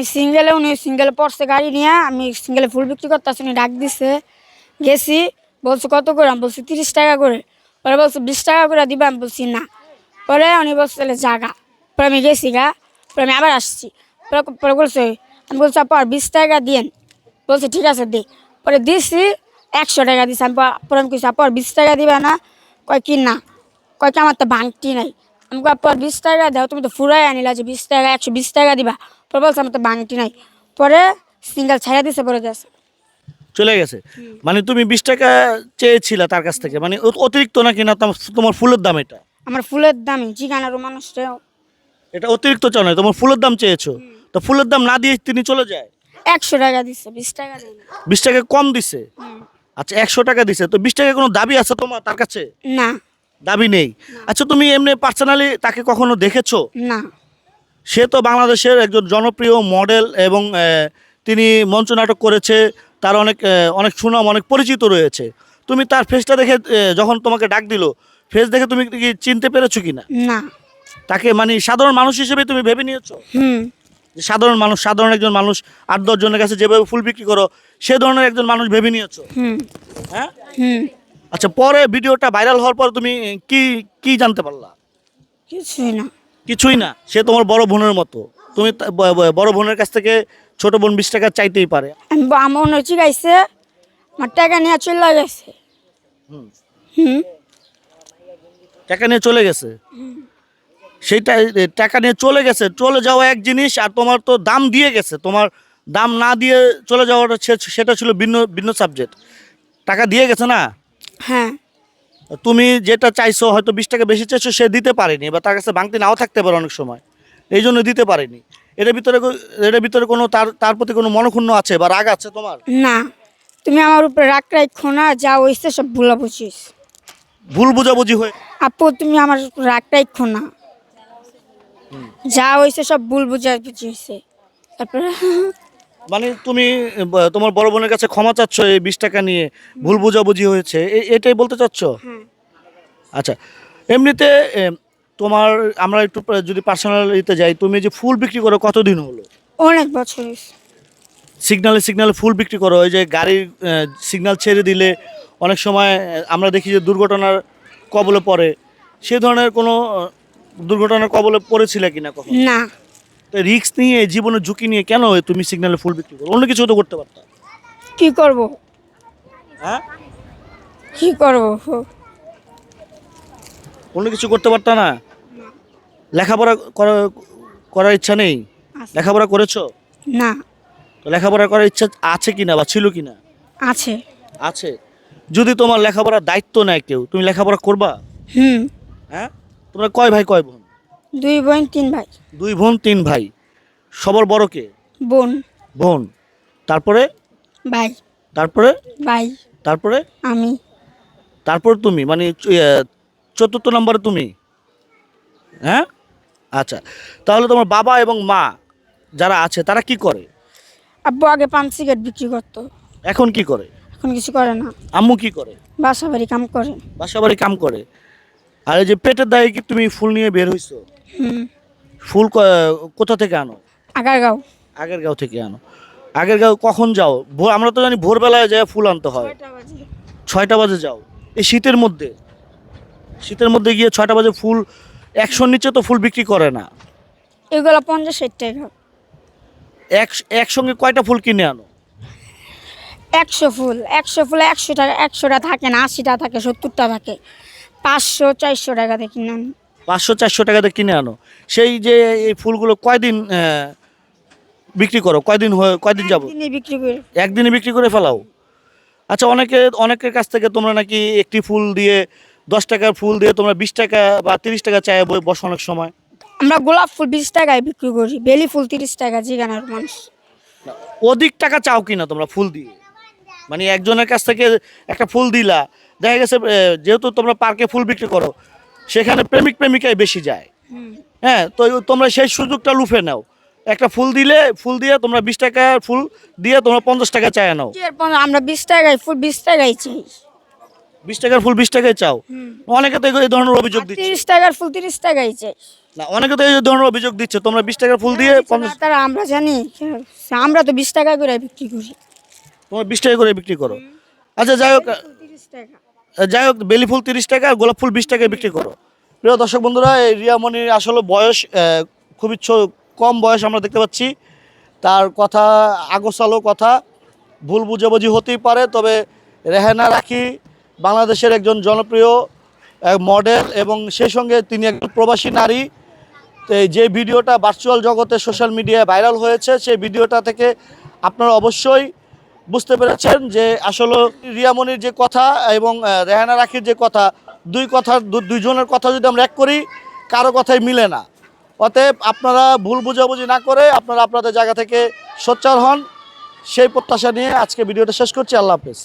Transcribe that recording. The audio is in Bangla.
আমি সিঙ্গেলে উনি সিঙ্গেলে পড়ছে গাড়ি নিয়ে, আমি সিঙ্গেলে ফুল বিক্রি করতেছি, উনি ডাক দিছে। গেছি, বলছে, কত করে? আমি বলছি, তিরিশ টাকা করে। পরে বলছে, বিশ টাকা করে দিবা? আমি বলছি, না। পরে উনি বলছে, তাহলে জাগা পরে আমি গেছি গা, পরে আমি আবার আসছি। পরে পরে বলছে, আমি বলছি, আপা, বিশ টাকা দিয়েন। বলছে, ঠিক আছে, দে। পরে দিছি, একশো টাকা দিছি। আমি পরে আমি কিছু আপা, বিশ টাকা দিবা না? কয়, কি না? কয়, কি আমার তো ভাঙটি নাই। আমি পর বিশ টাকা দাও, তুমি তো ফুরাই আনিলা যে বিশ টাকা, একশো বিশ টাকা দিবা। পরে বলছে আমার তো ভাঙটি নাই। পরে সিঙ্গেল ছাইয়া দিছে পরে গেছে চলে গেছে? মানে তুমি বিশ টাকা চেয়েছিলে তার কাছ থেকে। মানে অতিরিক্ত নাকি না তোমার তোমার ফুলের দাম এটা? আমার ফুলের দামই জিগানারও মানুষটা এটা অতিরিক্ত চাও নয় তোমার ফুলের দাম চেয়েছো। তো ফুলের দাম না দিয়ে তিনি চলে যায়? একশো টাকা দিচ্ছে বিশ টাকা। বিশ টাকা কম দিছে? আচ্ছা একশো টাকা দিছে। তো বিশ টাকা কোনো দাবি আছে তোমার তার কাছে? না। দাবি নেই। আচ্ছা তুমি এমনি পার্সোনালি তাকে কখনো দেখেছ? না। সে তো বাংলাদেশের একজন জনপ্রিয় মডেল এবং তিনি মঞ্চ নাটক করেছে তার অনেক অনেক সুনাম অনেক পরিচিত রয়েছে। তুমি তার ফেসটা দেখে যখন তোমাকে ডাক দিল ফেস দেখে তুমি কি চিনতে পেরেছ কিনা? না। তাকে মানে সাধারণ মানুষ হিসেবে তুমি ভেবে নিয়েছো? হুম। সাধারণ মানুষ সাধারণ একজন মানুষ আট দশ জনের কাছে যেভাবে ফুল বিক্রি করো সে ধরনের একজন মানুষ ভেবে নিয়েছো? হ্যাঁ? আচ্ছা পরে ভিডিওটা ভাইরাল হওয়ার পর তুমি কি কি জানতে পারলা? কিছুই না। কিছুই না সে তোমার বড় বোনের মতো। তুমি বড় বোনের কাছ থেকে ছোট বোন বিশ টাকা চাইতেই পারে। আমার অন্য চিকাইছে আমার টাকা নিয়ে চলে গেছে। হুম। টাকা নিয়ে চলে গেছে? সেইটা টাকা নিয়ে চলে গেছে চলে যাওয়া এক জিনিস আর তোমার তো দাম দিয়ে গেছে। তোমার দাম না দিয়ে চলে যাওয়াটা সেটা ছিল ভিন্ন ভিন্ন সাবজেক্ট টাকা দিয়ে গেছে না? হ্যাঁ। তুমি যেটা চাইছো হয়তো বিশ টাকা বেশি চাইছো সে দিতে পারেনি বা তার কাছে ভাঙতি নাও থাকতে পারে অনেক সময়। এই জন্য দিতে পারেনি। এটার ভিতরে এটার ভিতরে কোনো তার তার প্রতি কোনো মনক্ষুণ্ণ আছে বা রাগ আছে তোমার? না। তুমি আমার উপরে রাগ রাখো না যা হয়েছে সব ভুলা বুঝিস ভুল বোঝাবুঝি হয়ে আপু তুমি আমার রাগ রাখো না। যা হয়েছে সব ভুল বুঝা বুঝিয়েছে তারপরে মানে তুমি তোমার বড় বোনের কাছে ক্ষমা চাচ্ছ এই বিশ টাকা নিয়ে ভুল বোঝাবুঝি হয়েছে। এটাই বলতে চাচ্ছ? হ্যাঁ। আচ্ছা এমনিতে তোমার আমরা একটু যদি পার্সোনালিতে যাই তুমি যে ফুল বিক্রি করো কতদিন হলো? অনেক বছর। সিগনালে সিগনালে ফুল বিক্রি করো ওই যে গাড়ির সিগন্যাল ছেড়ে দিলে অনেক সময় আমরা দেখি যে দুর্ঘটনার কবলে পড়ে। সে ধরনের কোনো দুর্ঘটনার কবলে পড়েছিলে কিনা কখন? না। রিস্ক নিয়ে জীবনের ঝুঁকি নিয়ে কেন তুমি সিগনালে ফুল বিক্রি করো? অন্য কিছু তো করতে পারতাম কি করব? হ্যাঁ? কি করব? অন্য কিছু করতে পারতা না? লেখাপড়া করা- করার ইচ্ছা নেই? লেখাপড়া করেছ? না। তো লেখাপড়া করার ইচ্ছা আছে কিনা বা ছিল কিনা? আছে। আছে। যদি তোমার লেখাপড়ার দায়িত্ব নেয় কেউ তুমি লেখাপড়া করবা? হুম। হ্যাঁ? তোমরা কয় ভাই কয় বোন? দুই বোন তিন ভাই। দুই বোন তিন ভাই। সবার বড় কে? বোন। বোন। তারপরে? ভাই। তারপরে? ভাই। তারপরে? আমি। তারপর তুমি মানে ইয়ে, চতুর্থ নম্বরে তুমি? হ্যাঁ? আচ্ছা তাহলে তোমার বাবা এবং মা যারা আছে তারা কি করে? আব্বু আগে পান সিগারেট বিক্রি করতো। এখন কি করে? এখন কিছু করে না। আম্মু কি করে? বাসা বাড়ি কাম করে। বাসা বাড়ি কাম করে। আর এই যে পেটের দায়ে কি তুমি ফুল নিয়ে বের হইছো? ফুল কোথা থেকে আনো? আগারগাঁও। আগের গাঁও থেকে আনো। আগের গাঁও কখন যাও? আমরা তো জানি ভোরবেলায় যায় ফুল আনতে হয়। ছয়টা বাজে যাও। এই শীতের মধ্যে। শীতের মধ্যে গিয়ে ছয়টা বাজে ফুল একশোর নিচে তো ফুল বিক্রি করে না। এগুলো পঞ্চাশ ষাট টাকা। এক একসঙ্গে কয়টা ফুল কিনে আনো? একশো ফুল একশো ফুল একশো টাকা একশোটা থাকে না আশিটা থাকে সত্তরটা থাকে। পাঁচশো চারশো টাকা দিয়ে কিনে আনো। পাঁচশো চারশো টাকাতে কিনে আনো। সেই যে এই ফুলগুলো কয়দিন বিক্রি করো? কয়দিন হয়ে কয়দিন যাব? বিক্রি করে। একদিনে বিক্রি করে ফেলাও। আচ্ছা অনেকে অনেকের কাছ থেকে তোমরা নাকি একটি ফুল দিয়ে দশ টাকার ফুল দিয়ে তোমরা বিশ টাকা বা তিরিশ টাকা চায় বই বসো অনেক সময়। আমরা গোলাপ ফুল বিশ টাকায় বিক্রি করি বেলি ফুল তিরিশ টাকা জিগানার মানুষ। অধিক টাকা চাও কিনা তোমরা ফুল দিয়ে? মানে একজনের কাছ থেকে একটা ফুল দিলা দেখা গেছে যেহেতু তোমরা পার্কে ফুল বিক্রি করো সেখানে প্রেমিক প্রেমিকাই বেশি যায়। হ্যাঁ তো তোমরা সেই সুযোগটা লুফে নাও। একটা ফুল দিলে ফুল দিয়ে তোমরা বিশ টাকা ফুল দিয়ে তোমরা পঞ্চাশ টাকা চায় নাও। আমরা বিশ টাকায় ফুল বিশ টাকায় চাই বিশ টাকার ফুল বিশ টাকায় চাও? অনেকে তো এই ধরনের অভিযোগ দিচ্ছে। তিরিশ টাকার ফুল তিরিশ টাকাই চাই। না অনেকে তো এই ধরনের অভিযোগ দিচ্ছে তোমরা বিশ টাকার ফুল দিয়ে তারা আমরা জানি আমরা তো বিশ টাকা করে বিক্রি করি। তোমরা বিশ টাকা করে বিক্রি করো। আচ্ছা যাই হোক যাই হোক বেলি ফুল তিরিশ টাকা আর গোলাপ ফুল বিশ টাকায় বিক্রি করো। প্রিয় দর্শক বন্ধুরা এই রিয়ামণির আসলে বয়স খুবই কম বয়স আমরা দেখতে পাচ্ছি। তার কথা আগোছালো কথা ভুল বুঝাবুঝি হতেই পারে তবে রেহানা রাখি বাংলাদেশের একজন জনপ্রিয় মডেল এবং সেই সঙ্গে তিনি একজন প্রবাসী নারী। যে ভিডিওটা ভার্চুয়াল জগতে সোশ্যাল মিডিয়ায় ভাইরাল হয়েছে, সেই ভিডিওটা থেকে আপনারা অবশ্যই বুঝতে পেরেছেন যে আসলে রিয়ামনির যে কথা এবং রেহানা রাখির যে কথা, দুই কথা দুইজনের কথা যদি আমরা এক করি, কারও কথাই মিলে না। অতএব আপনারা ভুল বুঝাবুঝি না করে আপনারা আপনাদের জায়গা থেকে সোচ্চার হন। সেই প্রত্যাশা নিয়ে আজকে ভিডিওটা শেষ করছি। আল্লাহ হাফেজ।